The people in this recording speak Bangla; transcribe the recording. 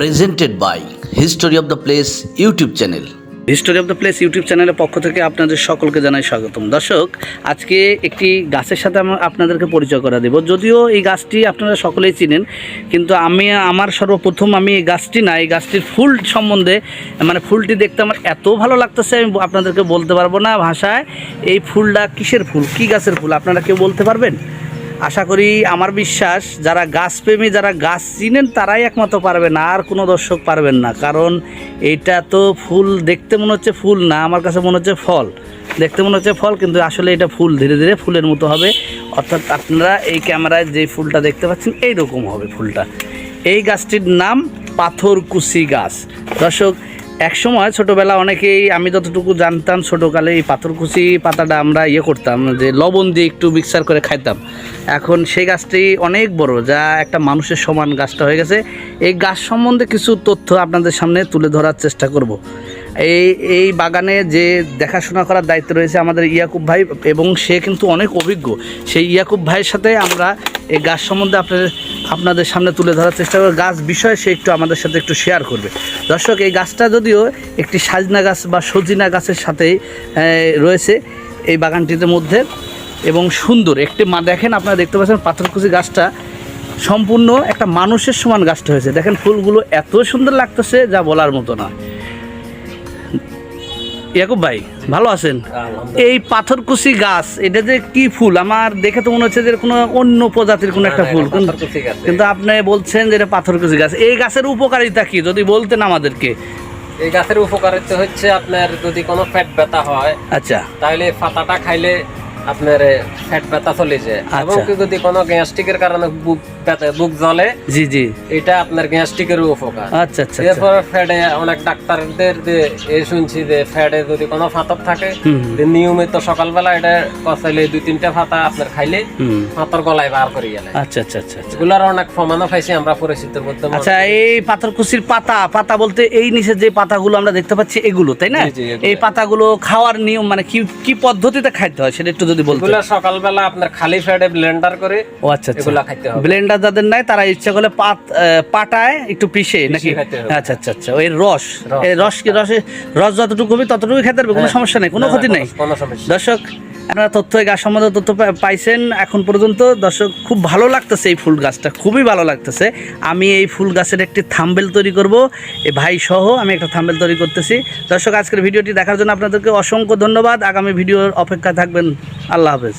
presented by history of the place YouTube channel history of the place YouTube চ্যানেলের পক্ষ থেকে আপনাদের সকলকে জানাই স্বাগতম। দর্শক, আজকে একটি গাছের সাথে আপনাদেরকে পরিচয় করা দেব। যদিও এই গাছটি আপনারা সকলেই চিনেন, কিন্তু আমি, আমার সর্বপ্রথম আমি এই গাছটি না, এই গাছটির ফুল সম্বন্ধে মানে ফুলটি দেখতে আমার এত ভালো লাগতেছে, আমি আপনাদেরকে বলতে পারব না ভাষায়, এই ফুলটা কিসের ফুল? কী গাছের ফুল? আপনারা কেউ বলতে পারবেন? আশা করি আমার বিশ্বাস, যারা গাছপ্রেমী, যারা গাছ চিনেন, তারাই একমাত্র পারবেন না আর কোনো দর্শক পারবেন না। কারণ এটা তো ফুল, দেখতে মনে হচ্ছে ফুল না, আমার কাছে মনে হচ্ছে ফল। দেখতে মনে হচ্ছে ফল, কিন্তু আসলে এটা ফুল, ধীরে ধীরে ফুলের মতো হবে। অর্থাৎ আপনারা এই ক্যামেরায় যে ফুলটা দেখতে পাচ্ছেন এই রকম হবে ফুলটা। এই গাছটির নাম পাথরকুচি গাছ। দর্শক একসময় ছোটোবেলা অনেকেই, আমি যতটুকু জানতাম ছোটোকালে এই পাথরকুচি পাতাটা আমরা ইয়ে করতাম, যে লবণ দিয়ে একটু মিক্সার করে খাইতাম। এখন সেই গাছটি অনেক বড়, যা একটা মানুষের সমান গাছটা হয়ে গেছে। এই গাছ সম্বন্ধে কিছু তথ্য আপনাদের সামনে তুলে ধরার চেষ্টা করব। এই এই বাগানে যে দেখাশোনা করার দায়িত্ব রয়েছে আমাদের ইয়াকুব ভাই এবং সে কিন্তু অনেক অভিজ্ঞ। সেই ইয়াকুব ভাইয়ের সাথে আমরা এই গাছ সম্বন্ধে আপনাদের আপনাদের সামনে তুলে ধরার চেষ্টা করব। গাছ বিষয়ে সে একটু আমাদের সাথে একটু শেয়ার করবে। দর্শক, এই গাছটা যদিও একটি সাজনা গাছ বা সজিনা গাছের সাথেই রয়েছে এই বাগানটিতে মধ্যে এবং সুন্দর। একটি মা, দেখেন আপনারা দেখতে পাচ্ছেন পাথরকুচি গাছটা সম্পূর্ণ একটা মানুষের সমান গাছটা হয়েছে। দেখেন ফুলগুলো এত সুন্দর লাগতেছে যা বলার মতো না। ইয়াকুব ভাই ভালো আছেন? এই পাথরকুচি গাছ এটা যে কি ফুল? আমার দেখে তো মনে হচ্ছে যে কোনো অন্য প্রজাতির কোনো একটা ফুল। কিন্তু- আপনি বলছেন যে এটা পাথরকুচি গাছ। এই গাছের উপকারিতা কি? যদি বলতেন আমাদেরকে। এই গাছের উপকারিতা হচ্ছে আপনার যদি কোনো ফ্যাট ব্যথা হয় আচ্ছা। তাহলে পাতাটা খাইলে আপনার ফ্যাট ব্যথা চলে যায়। আচ্ছা। এবং যদি কোনো গ্যাস্ট্রিকের কারণে বুক ব্যথা বুক জ্বলে জি জি। এটা আপনার গ্যাস্ট্রিকের উপকার। আচ্ছা আচ্ছা আচ্ছা। এরপর ফ্যাটে অনেক ডাক্তারদের যে এ শুনছি যে ফ্যাটে যদি কোনো ফাতর থাকে নিয়মিত সকালবেলা এটা কষাইলে দুই তিনটা ফাতা আপনার খাইলে ফাতর গলায় বার করে গেলে। আচ্ছা আচ্ছা আচ্ছা আচ্ছা। এগুলার অনেক প্রমাণও পাইছি আমরা পরিচিতির মধ্যে। আচ্ছা এই পাথরকুচির পাতা পাতা বলতে এই নিচে যে পাতাগুলো আমরা দেখতে পাচ্ছি এগুলো তাই না। এই পাতাগুলো খাওয়ার নিয়ম মানে কি কি পদ্ধতিতে খাইতে হয় সেটা একটু যদি বলতে এগুলা সকালবেলা আপনার খালি ফ্যাটে ব্লেন্ডার করে ও আচ্ছা আচ্ছা। খেতে হবে। ব্লেন্ডার যাদের নাই তারা ইচ্ছা করলে পাত পাটায় একটু পিষে নাকি? আচ্ছা আচ্ছা আচ্ছা। ওই রস। এই রস কি রসে রস যতটুকু হবে ততটুকু খেতে পারবে কোনো হ্যাঁ। সমস্যা নাই কোনো ক্ষতি কোনো- নেই। কোনো সমস্যা নেই। দর্শক আপনারা তথ্য এই গাছ সম্বন্ধে তথ্য পাইছেন এখন পর্যন্ত। দর্শক, খুব ভালো লাগতেছে এই ফুল গাছটা, খুবই ভালো লাগতেছে। আমি এই ফুল গাছের একটি থাম্বেল তৈরি করব। এই ভাই সহ আমি একটা থাম্বেল তৈরি করতেছি। দর্শক, আজকের ভিডিওটি দেখার জন্য আপনাদেরকে অসংখ্য ধন্যবাদ। আগামী ভিডিওর অপেক্ষা থাকবেন। আল্লাহ হাফেজ।